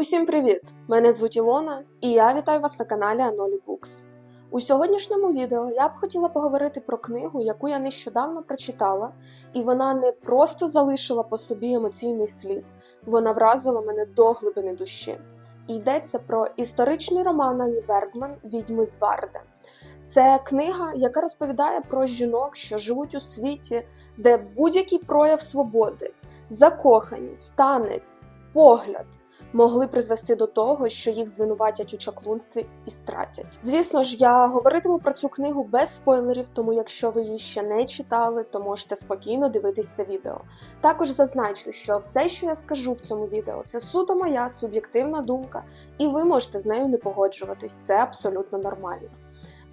Усім привіт! Мене звуть Ілона, і я вітаю вас на каналі Анолі Букс. У сьогоднішньому відео я б хотіла поговорити про книгу, яку я нещодавно прочитала, і вона не просто залишила по собі емоційний слід, вона вразила мене до глибини душі. І йдеться про історичний роман Ані Бергман Відьми з Варде. Це книга, яка розповідає про жінок, що живуть у світі, де будь-який прояв свободи, закоханість, танець, погляд могли призвести до того, що їх звинуватять у чаклунстві і стратять. Звісно ж, я говоритиму про цю книгу без спойлерів, тому якщо ви її ще не читали, то можете спокійно дивитись це відео. Також зазначу, що все, що я скажу в цьому відео, це суто моя суб'єктивна думка, і ви можете з нею не погоджуватись. Це абсолютно нормально.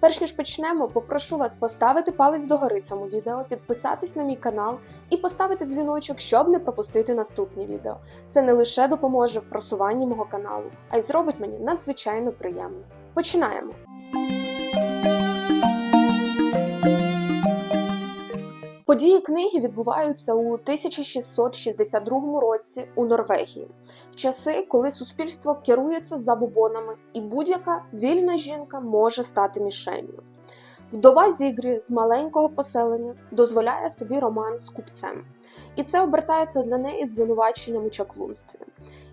Перш ніж почнемо, попрошу вас поставити палець догори цьому відео, підписатись на мій канал і поставити дзвіночок, щоб не пропустити наступні відео. Це не лише допоможе в просуванні мого каналу, а й зробить мені надзвичайно приємно. Починаємо! Події книги відбуваються у 1662 році у Норвегії, часи, коли суспільство керується забобонами, і будь-яка вільна жінка може стати мішенью. Вдова Зігрі з маленького поселення дозволяє собі роман з купцем, і це обертається для неї звинуваченням у чаклунстві.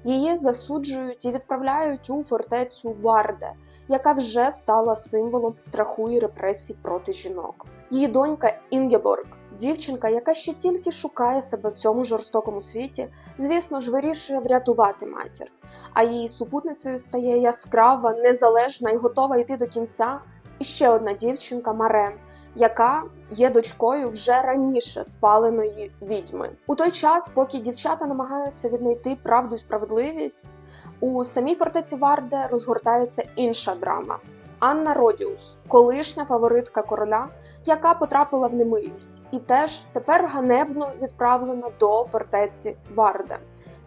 Її засуджують і відправляють у фортецю Варде, яка вже стала символом страху і репресій проти жінок. Її донька Інгеборг, дівчинка, яка ще тільки шукає себе в цьому жорстокому світі, звісно ж, вирішує врятувати матір. А її супутницею стає яскрава, незалежна і готова йти до кінця. І ще одна дівчинка Марен, яка є дочкою вже раніше спаленої відьми. У той час, поки дівчата намагаються віднайти правду і справедливість, у самій фортеці Варде розгортається інша драма. Анна Родіус, колишня фаворитка короля, яка потрапила в немилість, і теж тепер ганебно відправлена до фортеці Варде.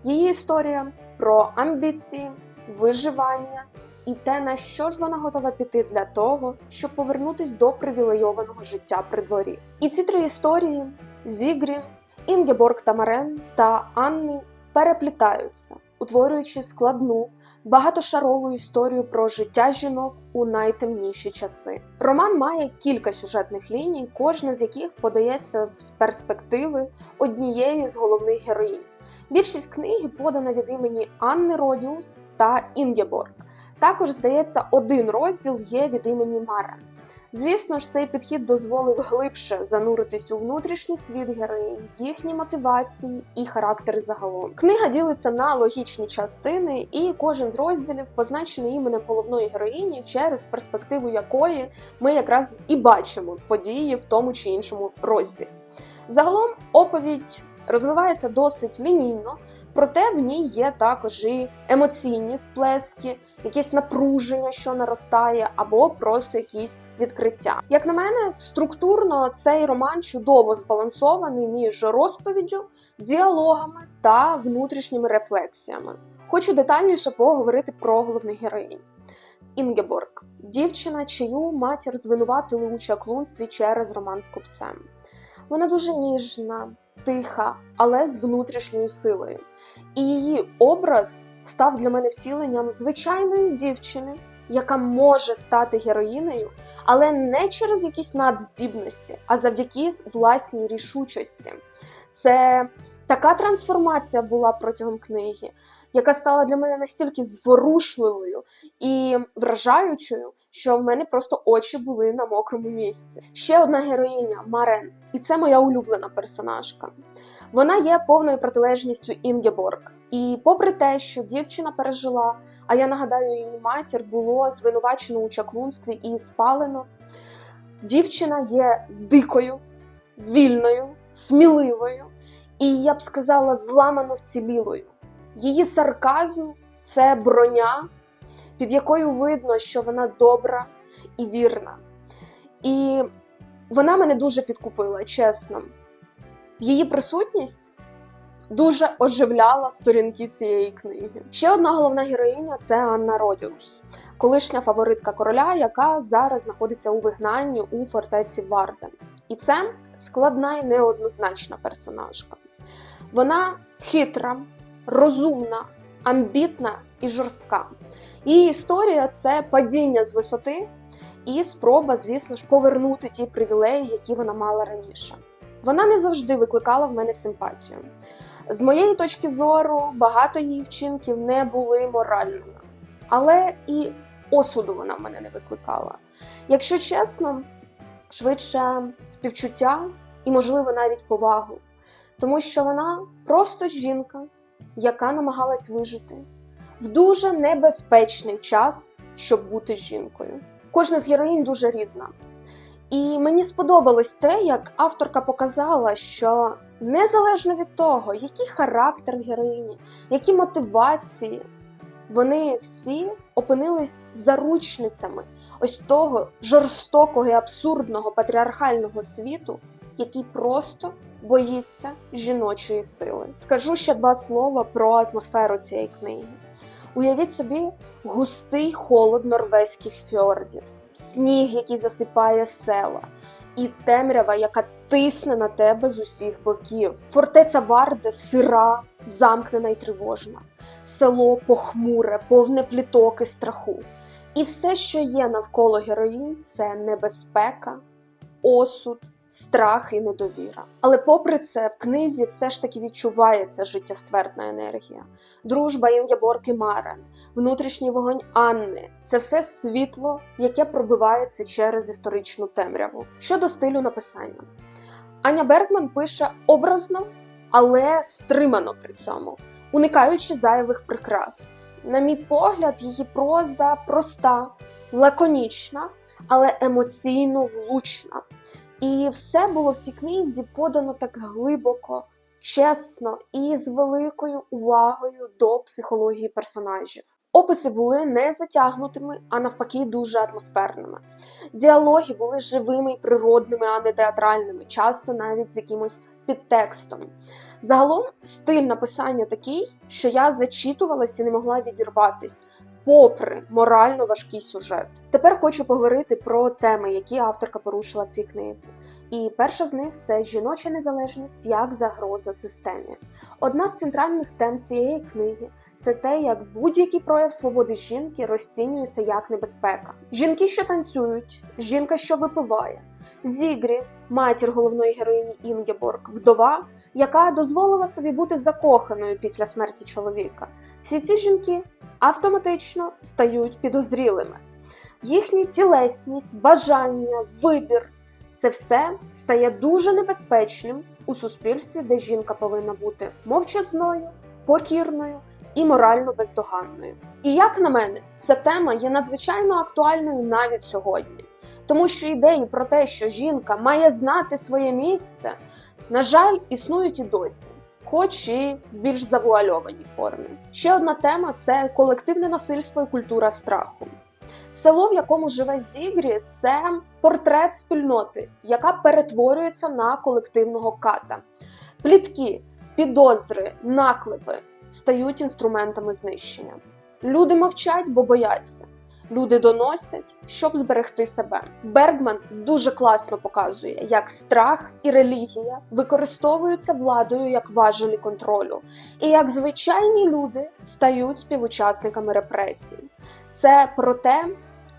Її історія про амбіції, виживання і те, на що ж вона готова піти для того, щоб повернутись до привілейованого життя при дворі. І ці три історії Зігрі, Інгеборг Тамарен та Анни переплітаються, утворюючи складну, багатошарову історію про життя жінок у найтемніші часи. Роман має кілька сюжетних ліній, кожна з яких подається з перспективи однієї з головних героїнь. Більшість книги подана від імені Анни Родіус та Інгеборг. Також, здається, один розділ є від імені Мара. Звісно ж, цей підхід дозволив глибше зануритись у внутрішній світ героїнь, їхні мотивації і характери загалом. Книга ділиться на логічні частини, і кожен з розділів позначений іменем головної героїні, через перспективу якої ми якраз і бачимо події в тому чи іншому розділі. Загалом оповідь розвивається досить лінійно, проте в ній є також і емоційні сплески, якесь напруження, що наростає, або просто якісь відкриття. Як на мене, структурно цей роман чудово збалансований між розповіддю, діалогами та внутрішніми рефлексіями. Хочу детальніше поговорити про головних героїнь. Інгеборг дівчина, чию матір звинуватили у чаклунстві через роман з купцем. Вона дуже ніжна, тиха, але з внутрішньою силою. І її образ став для мене втіленням звичайної дівчини, яка може стати героїнею, але не через якісь надздібності, а завдяки власній рішучості. Це така трансформація була протягом книги, яка стала для мене настільки зворушливою і вражаючою, що в мене просто очі були на мокрому місці. Ще одна героїня Марен, і це моя улюблена персонажка. Вона є повною протилежністю Інгеборг. І попри те, що дівчина пережила, а я нагадаю, її матір було звинувачено у чаклунстві і спалено. Дівчина є дикою, вільною, сміливою і, я б сказала, зламано вцілілою. Її сарказм це броня, під якою видно, що вона добра і вірна. І вона мене дуже підкупила, чесно. Її присутність дуже оживляла сторінки цієї книги. Ще одна головна героїня це Анна Родіус, колишня фаворитка короля, яка зараз знаходиться у вигнанні у фортеці Варден. І це складна і неоднозначна персонажка. Вона хитра, розумна, амбітна і жорстка. Її історія це падіння з висоти і спроба, звісно ж, повернути ті привілеї, які вона мала раніше. Вона не завжди викликала в мене симпатію. З моєї точки зору, багато її вчинків не були моральними, але і осуду вона в мене не викликала. Якщо чесно, швидше співчуття і, можливо, навіть повагу, тому що вона просто жінка, яка намагалась вижити в дуже небезпечний час, щоб бути жінкою. Кожна з героїнь дуже різна. І мені сподобалось те, як авторка показала, що незалежно від того, який характер героїні, які мотивації, вони всі опинились заручницями ось того жорстокого і абсурдного патріархального світу, який просто боїться жіночої сили. Скажу ще два слова про атмосферу цієї книги. Уявіть собі густий холод норвезьких фьордів, сніг, який засипає села, і темрява, яка тисне на тебе з усіх боків. Фортеця Варде сира, замкнена і тривожна, село похмуре, повне пліток і страху. І все, що є навколо героїнь, це небезпека, осуд, страх і недовіра. Але попри це, в книзі все ж таки відчувається життєствердна енергія, дружба Інгеборг і Марен, внутрішній вогонь Анни це все світло, яке пробивається через історичну темряву. Щодо стилю написання, Аня Бергман пише образно, але стримано при цьому, уникаючи зайвих прикрас. На мій погляд, її проза проста, лаконічна, але емоційно влучна. І все було в цій книзі подано так глибоко, чесно і з великою увагою до психології персонажів. Описи були не затягнутими, а навпаки, дуже атмосферними. Діалоги були живими і природними, а не театральними, часто навіть з якимось підтекстом. Загалом стиль написання такий, що я зачитувалась і не могла відірватись, попри морально важкий сюжет. Тепер хочу поговорити про теми, які авторка порушила в цій книзі. І перша з них це жіноча незалежність як загроза системі. Одна з центральних тем цієї книги це те, як будь-який прояв свободи жінки розцінюється як небезпека. Жінки, що танцюють, жінка, що випиває, Зігрі, матір головної героїні Інгеборг, вдова, яка дозволила собі бути закоханою після смерті чоловіка. Всі ці жінки автоматично стають підозрілими. Їхня тілесність, бажання, вибір це все стає дуже небезпечним у суспільстві, де жінка повинна бути мовчазною, покірною і морально бездоганною. І як на мене, ця тема є надзвичайно актуальною навіть сьогодні, тому що ідеї про те, що жінка має знати своє місце, на жаль, існують і досі. Хоч і в більш завуальованій формі. Ще одна тема це колективне насильство і культура страху. Село, в якому живе Зігрі, це портрет спільноти, яка перетворюється на колективного ката. Плітки, підозри, наклепи стають інструментами знищення. Люди мовчать, бо бояться. Люди доносять, щоб зберегти себе. Бергман дуже класно показує, як страх і релігія використовуються владою як важелі контролю, і як звичайні люди стають співучасниками репресій. Це про те,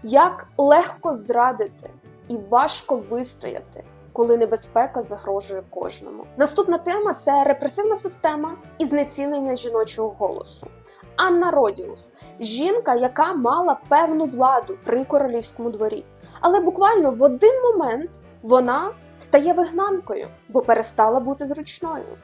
як легко зрадити і важко вистояти, коли небезпека загрожує кожному. Наступна тема це репресивна система і знецінення жіночого голосу. Анна Родіус жінка, яка мала певну владу при королівському дворі. Але буквально в один момент вона стає вигнанкою, бо перестала бути зручною.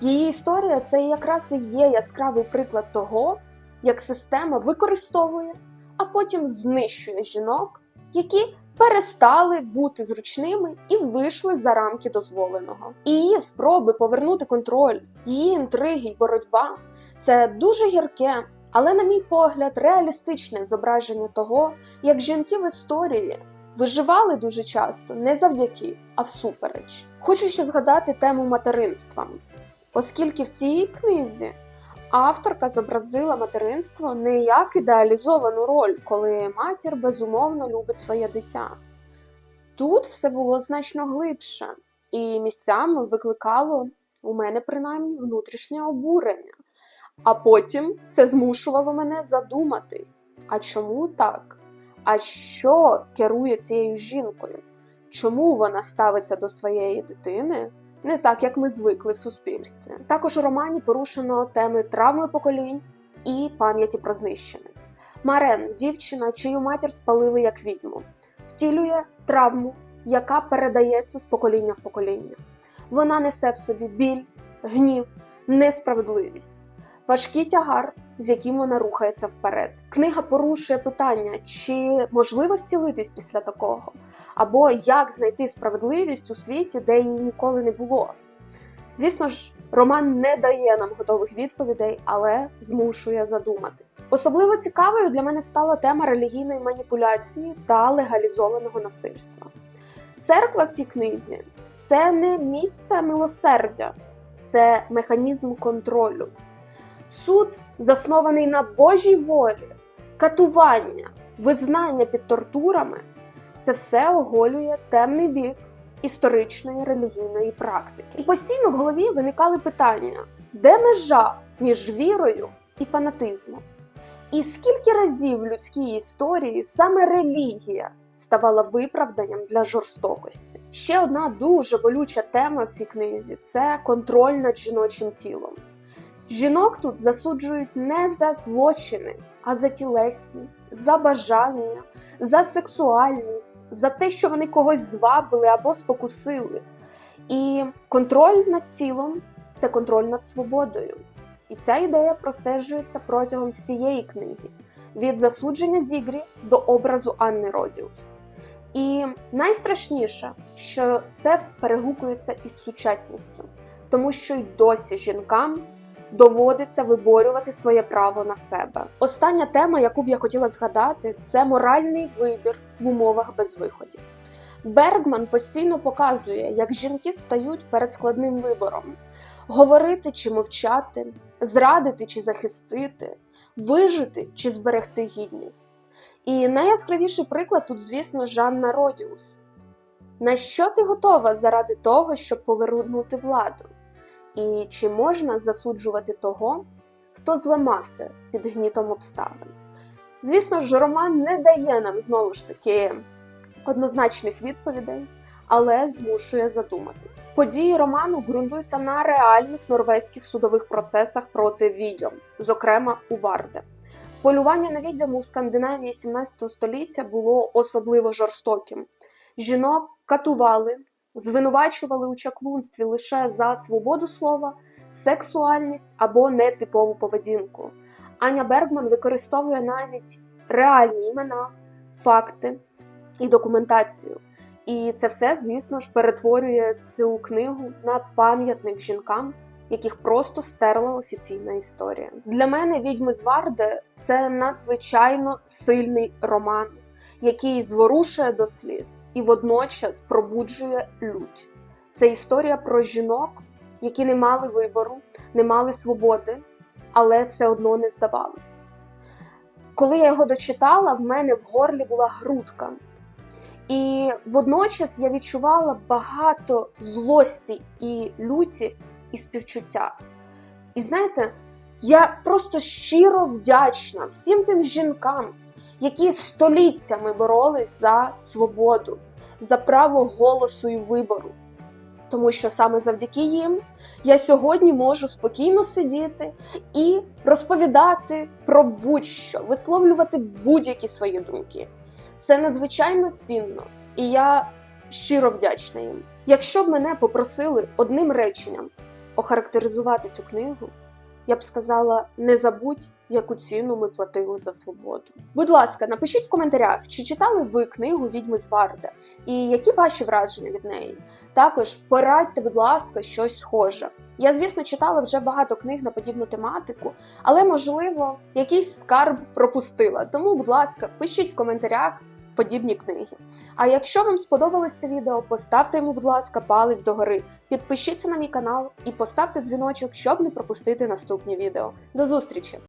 Її історія це якраз і є яскравий приклад того, як система використовує, а потім знищує жінок, які перестали бути зручними і вийшли за рамки дозволеного. І її спроби повернути контроль, її інтриги й боротьба це дуже гірке, але, на мій погляд, реалістичне зображення того, як жінки в історії виживали дуже часто не завдяки, а всупереч. Хочу ще згадати тему материнства, оскільки в цій книзі авторка зобразила материнство не як ідеалізовану роль, коли матір безумовно любить своє дитя. Тут все було значно глибше, і місцями викликало у мене принаймні внутрішнє обурення. А потім це змушувало мене задуматись: а чому так? А що керує цією жінкою? Чому вона ставиться до своєї дитини не так, як ми звикли в суспільстві? Також у романі порушено теми травми поколінь і пам'яті про знищених. Марен, дівчина, чию матір спалили як відьму, втілює травму, яка передається з покоління в покоління. Вона несе в собі біль, гнів, несправедливість, важкий тягар, з яким вона рухається вперед. Книга порушує питання, чи можливо зцілитись після такого, або як знайти справедливість у світі, де її ніколи не було. Звісно ж, роман не дає нам готових відповідей, але змушує задуматись. Особливо цікавою для мене стала тема релігійної маніпуляції та легалізованого насильства. Церква в цій книзі це не місце милосердя, це механізм контролю. Суд заснований на Божій волі, катування, визнання під тортурами це все оголює темний бік історичної релігійної практики. І постійно в голові виникали питання: де межа між вірою і фанатизмом? І скільки разів в людській історії саме релігія ставала виправданням для жорстокості? Ще одна дуже болюча тема в цій книзі це контроль над жіночим тілом. Жінок тут засуджують не за злочини, а за тілесність, за бажання, за сексуальність, за те, що вони когось звабили або спокусили. І контроль над тілом це контроль над свободою. І ця ідея простежується протягом всієї книги: від засудження Зігрі до образу Анни Родіус. І найстрашніше, що це перегукується із сучасністю, тому що й досі жінкам доводиться виборювати своє право на себе. Остання тема, яку б я хотіла згадати, це моральний вибір в умовах безвиходів. Бергман постійно показує, як жінки стають перед складним вибором: говорити чи мовчати, зрадити чи захистити, вижити чи зберегти гідність. І найяскравіший приклад тут, звісно, Жанна Родіус. На що ти готова заради того, щоб повернути владу? І чи можна засуджувати того, хто зламався під гнітом обставин? Звісно ж, роман не дає нам знову ж таки однозначних відповідей, але змушує задуматись. Події роману ґрунтуються на реальних норвезьких судових процесах проти відьом, зокрема у Варде. Полювання на відьому у Скандинавії 17 століття було особливо жорстоким. Жінок катували, звинувачували у чаклунстві лише за свободу слова, сексуальність або нетипову поведінку. Аня Бергман використовує навіть реальні імена, факти і документацію. І це все, звісно ж, перетворює цю книгу на пам'ятник жінкам, яких просто стерла офіційна історія. Для мене відьми з Варди це надзвичайно сильний роман, який зворушує до сліз і водночас пробуджує лють. Це історія про жінок, які не мали вибору, не мали свободи, але все одно не здавались. Коли я його дочитала, в мене в горлі була грудка. І водночас я відчувала багато злості і люті і співчуття. І знаєте, я просто щиро вдячна всім тим жінкам, які століттями боролись за свободу, за право голосу і вибору. Тому що саме завдяки їм я сьогодні можу спокійно сидіти і розповідати про будь-що, висловлювати будь-які свої думки. Це надзвичайно цінно, і я щиро вдячна їм. Якщо б мене попросили одним реченням охарактеризувати цю книгу, я б сказала: не забудь, яку ціну ми платили за свободу. Будь ласка, напишіть в коментарях, чи читали ви книгу Відьми з Варди, і які ваші враження від неї. Також порадьте, будь ласка, щось схоже. Я, звісно, читала вже багато книг на подібну тематику, але, можливо, якийсь скарб пропустила. Тому, будь ласка, пишіть в коментарях подібні книги. А якщо вам сподобалось це відео, поставте йому, будь ласка, палець догори, підпишіться на мій канал і поставте дзвіночок, щоб не пропустити наступні відео. До зустрічі!